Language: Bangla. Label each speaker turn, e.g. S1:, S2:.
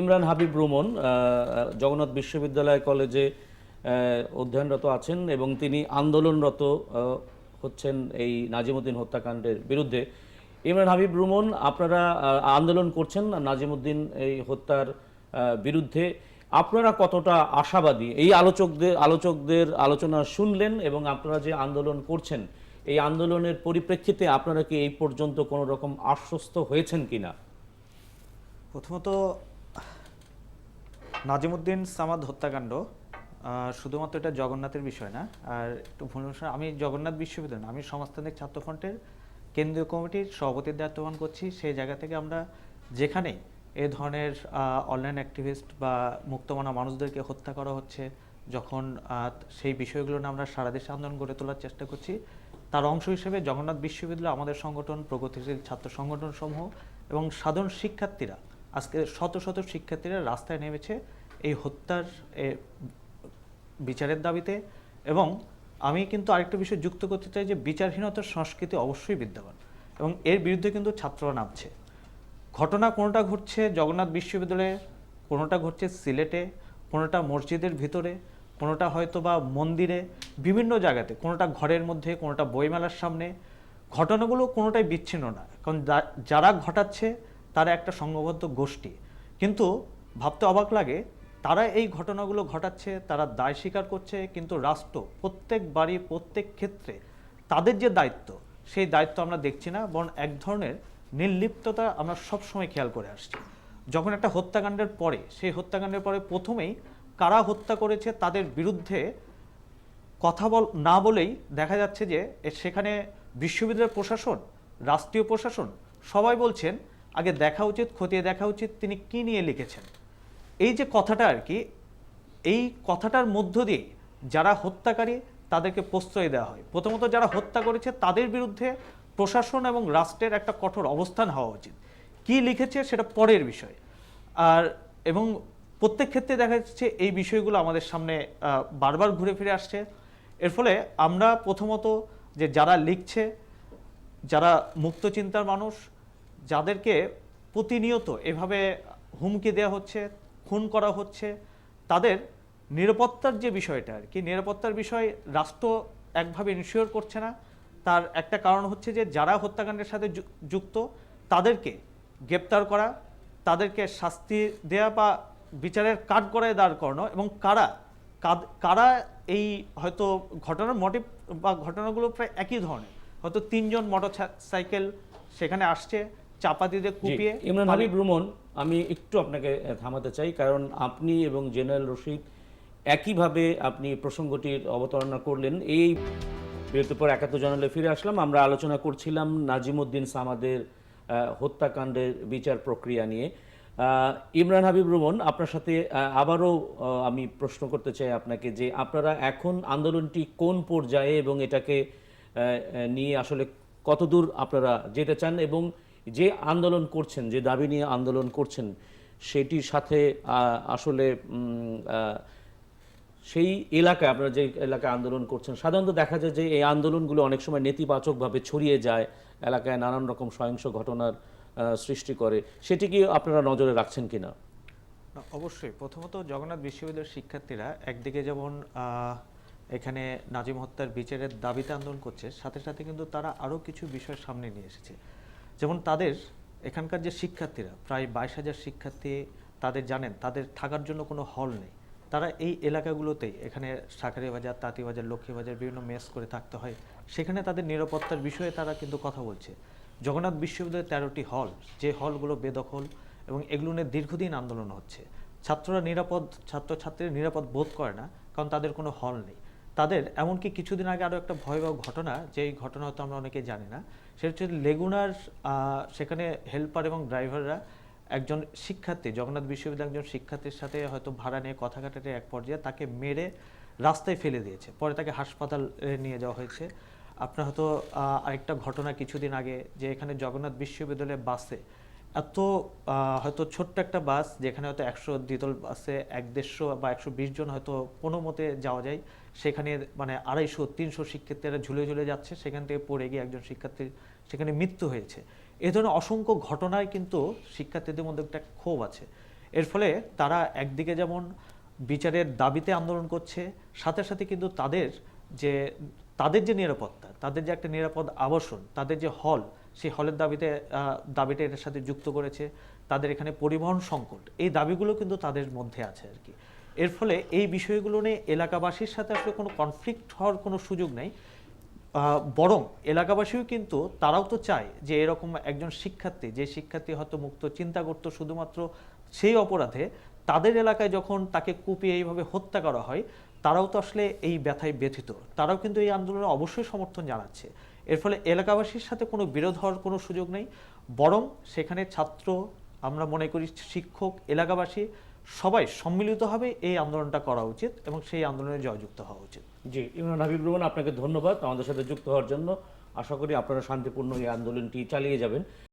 S1: ইমরান হাবিব রুমন জগন্নাথ বিশ্ববিদ্যালয় কলেজে অধ্যয়নরত আছেন এবং তিনি আন্দোলনরত হচ্ছেন এই নাজিমুদ্দিন হত্যাকাণ্ডের বিরুদ্ধে। ইমরান হাবিব রুমন, আপনারা আন্দোলন করছেন নাজিমুদ্দিন এই হত্যার বিরুদ্ধে। আপনারা কতটা আশাবাদী? এই আলোচকদের আলোচকদের আলোচনা শুনলেন এবং আপনারা যে আন্দোলন করছেন, এই আন্দোলনের পরিপ্রেক্ষিতে আপনারা কি এই পর্যন্ত কোনো রকম আশ্বস্ত হয়েছেন কিনা?
S2: প্রথমত নাজিমুদ্দিন সামাদ হত্যাকাণ্ড শুধুমাত্র এটা জগন্নাথের বিষয় না, আর একটু ভুল আমি জগন্নাথ বিশ্ববিদ্যালয় আমি সমাজতান্ত্রিক ছাত্রফ্রন্টের কেন্দ্রীয় কমিটির সভাপতির দায়িত্ব পালন করছি। সেই জায়গা থেকে আমরা যেখানে এ ধরনের অনলাইন অ্যাক্টিভিস্ট বা মুক্তমানা মানুষদেরকে হত্যা করা হচ্ছে, যখন সেই বিষয়গুলো নিয়ে আমরা সারা দেশে আন্দোলন গড়ে তোলার চেষ্টা করছি, তার অংশ হিসেবে জগন্নাথ বিশ্ববিদ্যালয় আমাদের সংগঠন, প্রগতিশীল ছাত্র সংগঠন সমূহ এবং সাধারণ শিক্ষার্থীরা, আজকে শত শত শিক্ষার্থীরা রাস্তায় নেমেছে। এই হত্যার বিচারের দাবিতে এবং আমি কিন্তু আরেকটা বিষয় যুক্ত করতে চাই যে বিচারহীনতার সংস্কৃতি অবশ্যই বিদ্যমান এবং এর বিরুদ্ধে কিন্তু ছাত্ররা নামছে। ঘটনা কোনোটা ঘটছে জগন্নাথ বিশ্ববিদ্যালয়ে, কোনোটা ঘটছে সিলেটে, কোনোটা মসজিদের ভিতরে, কোনোটা হয়তো বা মন্দিরে, বিভিন্ন জায়গাতে, কোনোটা ঘরের মধ্যে, কোনোটা বইমেলার সামনে, ঘটনাগুলো কোনোটাই বিচ্ছিন্ন না। কারণ যারা ঘটাচ্ছে তারা একটা সংঘবদ্ধ গোষ্ঠী। কিন্তু ভাবতে অবাক লাগে তারা এই ঘটনাগুলো ঘটাচ্ছে, তারা দায় স্বীকার করছে, কিন্তু রাষ্ট্র প্রত্যেক বাড়ি, প্রত্যেক ক্ষেত্রে তাদের যে দায়িত্ব, সেই দায়িত্ব আমরা দেখছি না, বরং এক ধরনের নির্লিপ্ততা আমরা সবসময় খেয়াল করে আসছি। যখন একটা হত্যাকাণ্ডের পরে, সেই হত্যাকাণ্ডের পরে প্রথমেই কারা হত্যা করেছে তাদের বিরুদ্ধে কথা বল, না বলেই দেখা যাচ্ছে যে সেখানে বিশ্ববিদ্যালয়ের প্রশাসন, রাষ্ট্রীয় প্রশাসন সবাই বলছেন, আগে দেখা উচিত, খতিয়ে দেখা উচিত, তিনি কি নিয়ে লিখেছেন? এই যে কথাটা আর কি, এই কথাটার মধ্য দিয়ে যারা হত্যাকারী তাদেরকে প্রশ্রয় দেওয়া হয়। প্রথমত যারা হত্যা করেছে তাদের বিরুদ্ধে প্রশাসন এবং রাষ্ট্রের একটা কঠোর অবস্থান হওয়া উচিত। কি লিখেছে সেটা পরের বিষয়। আর এবং প্রত্যেক ক্ষেত্রে দেখা যাচ্ছে এই বিষয়গুলো আমাদের সামনে বারবার ঘুরে ফিরে আসছে। এর ফলে আমরা প্রথমত যে যারা লিখছে, যারা মুক্ত চিন্তার মানুষ, যাদেরকে প্রতিনিয়ত এভাবে হুমকি দেওয়া হচ্ছে খুন করা হচ্ছে, তাদের নিরাপত্তার যে বিষয়টা আর কি, নিরাপত্তার বিষয় রাষ্ট্র একভাবে ইনশিওর করছে না। তার একটা কারণ হচ্ছে যে, যারা হত্যাকাণ্ডের সাথে যুক্ত, তাদেরকে গ্রেপ্তার করা, তাদেরকে শাস্তি দেয়া বা বিচারের কাঠ গড়ায় দাঁড় করানো এবং কারা কারা এই হয়তো ঘটনার মোটিভ বা ঘটনাগুলো প্রায় একই ধরনের। হয়তো তিনজন মোটর সাইকেল সেখানে আসছে চাপা দিয়ে কুপিয়ে
S1: ইমরান হাবিব রুমন আমি একটু আপনাকে থামাতে চাই কারণ আপনি এবং জেনারেল রশিদ একইভাবে আপনি প্রসঙ্গটির অবতারণা করলেন। এই বিরতির পর একাত্তর জানালে ফিরে আসলাম। আমরা আলোচনা করছিলাম নাজিমুদ্দিন সামাদের হত্যাকাণ্ডের বিচার প্রক্রিয়া নিয়ে। আহ, ইমরান হাবিব রুমন আপনার সাথে আবারও আমি প্রশ্ন করতে চাই আপনাকে যে আপনারা এখন আন্দোলনটি কোন পর্যায়ে এবং এটাকে নিয়ে আসলে কতদূর আপনারা যেতে চান এবং যে আন্দোলন করছেন, যে দাবি নিয়ে আন্দোলন করছেন, সেটির সাথে আসলে সেই এলাকায়, আপনারা যে এলাকায় আন্দোলন করছেন, সাধারণত দেখা যায় যে এই আন্দোলনগুলো অনেক সময় নেতিবাচকভাবে ছড়িয়ে যায়, এলাকায় নানান রকম সহিংস ঘটনার সৃষ্টি করে। সেটি কি আপনারা নজরে রাখছেন কিনা?
S2: অবশ্যই। প্রথমত জগন্নাথ বিশ্ববিদ্যালয়ের শিক্ষার্থীরা একদিকে যেমন এখানে নাজিম হত্যার বিচারের দাবিতে আন্দোলন করছে, সাথে সাথে কিন্তু তারা আরও কিছু বিষয় সামনে নিয়ে এসেছে। যেমন তাদের এখানকার যে শিক্ষার্থীরা, প্রায় বাইশ হাজার শিক্ষার্থী তাদের জানেন, তাদের থাকার জন্য কোনো হল নেই। তারা এই এলাকাগুলোতেই, এখানে সাকারি বাজার তাঁতিবাজার লক্ষ্মীবাজার বিভিন্ন মেস করে থাকতে হয়। সেখানে তাদের নিরাপত্তার বিষয়ে তারা কিন্তু কথা বলছে। জগন্নাথ বিশ্ববিদ্যালয়ের তেরোটি হল, যে হলগুলো বেদখল এবং এগুলো নিয়ে দীর্ঘদিন আন্দোলন হচ্ছে। ছাত্ররা নিরাপদ, ছাত্রছাত্রীরা নিরাপদ বোধ করে না, কারণ তাদের কোনো হল নেই। তাদের, এমনকি কিছুদিন আগে আরও একটা ভয়াবহ ঘটনা, যেই ঘটনা হয়তো আমরা অনেকে জানি না, সেটা হচ্ছে লেগুনার সেখানে হেল্পার এবং ড্রাইভাররা একজন শিক্ষার্থী, জগন্নাথ বিশ্ববিদ্যালয়ের একজন শিক্ষার্থীর সাথে হয়তো ভাড়া নিয়ে, কথা কাটাতে এক পর্যায়ে তাকে মেরে রাস্তায় ফেলে দিয়েছে। পরে তাকে হাসপাতালে নিয়ে যাওয়া হয়েছে। আপনার হয়তো আরেকটা ঘটনা কিছুদিন আগে, যে এখানে জগন্নাথ বিশ্ববিদ্যালয়ের বাসে এত হয়তো ছোট্ট একটা বাস যেখানে হয়তো একশো দ্বিতল বাসে এক দেড়শো বা একশো বিশ জন হয়তো কোনো মতে যাওয়া যায়, সেখানে মানে আড়াইশো, তিনশো শিক্ষার্থীরা ঝুলে ঝুলে যাচ্ছে, সেখান থেকে পড়ে গিয়ে একজন শিক্ষার্থীর সেখানে মৃত্যু হয়েছে। এ ধরনের অসংখ্য ঘটনায় কিন্তু শিক্ষার্থীদের মধ্যে একটা ক্ষোভ আছে। এর ফলে তারা একদিকে যেমন বিচারের দাবিতে আন্দোলন করছে, সাথে সাথে কিন্তু তাদের যে তাদের যে নিরাপত্তা, তাদের যে একটা নিরাপদ আবাসন, তাদের যে হল সেই হলের দাবিতে দাবিটা এটার সাথে যুক্ত করেছে, তাদের এখানে পরিবহন সংকট, এই দাবিগুলো কিন্তু তাদের মধ্যে আছে আর কি। এর ফলে এই বিষয়গুলো নিয়ে এলাকাবাসীর সাথে আসলে কোনো কনফ্লিক্ট হওয়ার কোনো সুযোগ নেই বরং এলাকাবাসীও কিন্তু, তারাও তো চায় যে এরকম একজন শিক্ষার্থী, যে শিক্ষার্থী হয়তো মুক্ত চিন্তা করতো শুধুমাত্র সেই অপরাধে, তাদের এলাকায় যখন তাকে কুপিয়ে এইভাবে হত্যা করা হয়, তারাও তো আসলে এই ব্যথায় ব্যথিত। তারাও কিন্তু এই আন্দোলনে অবশ্যই সমর্থন জানাচ্ছে। এর ফলে এলাকাবাসীর সাথে কোনো বিরোধ হওয়ার কোনো সুযোগ নেই। বরং সেখানে ছাত্র, আমরা মনে করি শিক্ষক, এলাকাবাসী সবাই সম্মিলিতভাবে এই আন্দোলনটা করা উচিত এবং সেই আন্দোলনে জয়যুক্ত হওয়া উচিত।
S1: জি, ইমরান হাবিব রহমান আপনাকে ধন্যবাদ। আমাদের সাথে যুক্ত হওয়ার জন্য আশা করি আপনারা শান্তিপূর্ণ এই আন্দোলনটি চালিয়ে যাবেন।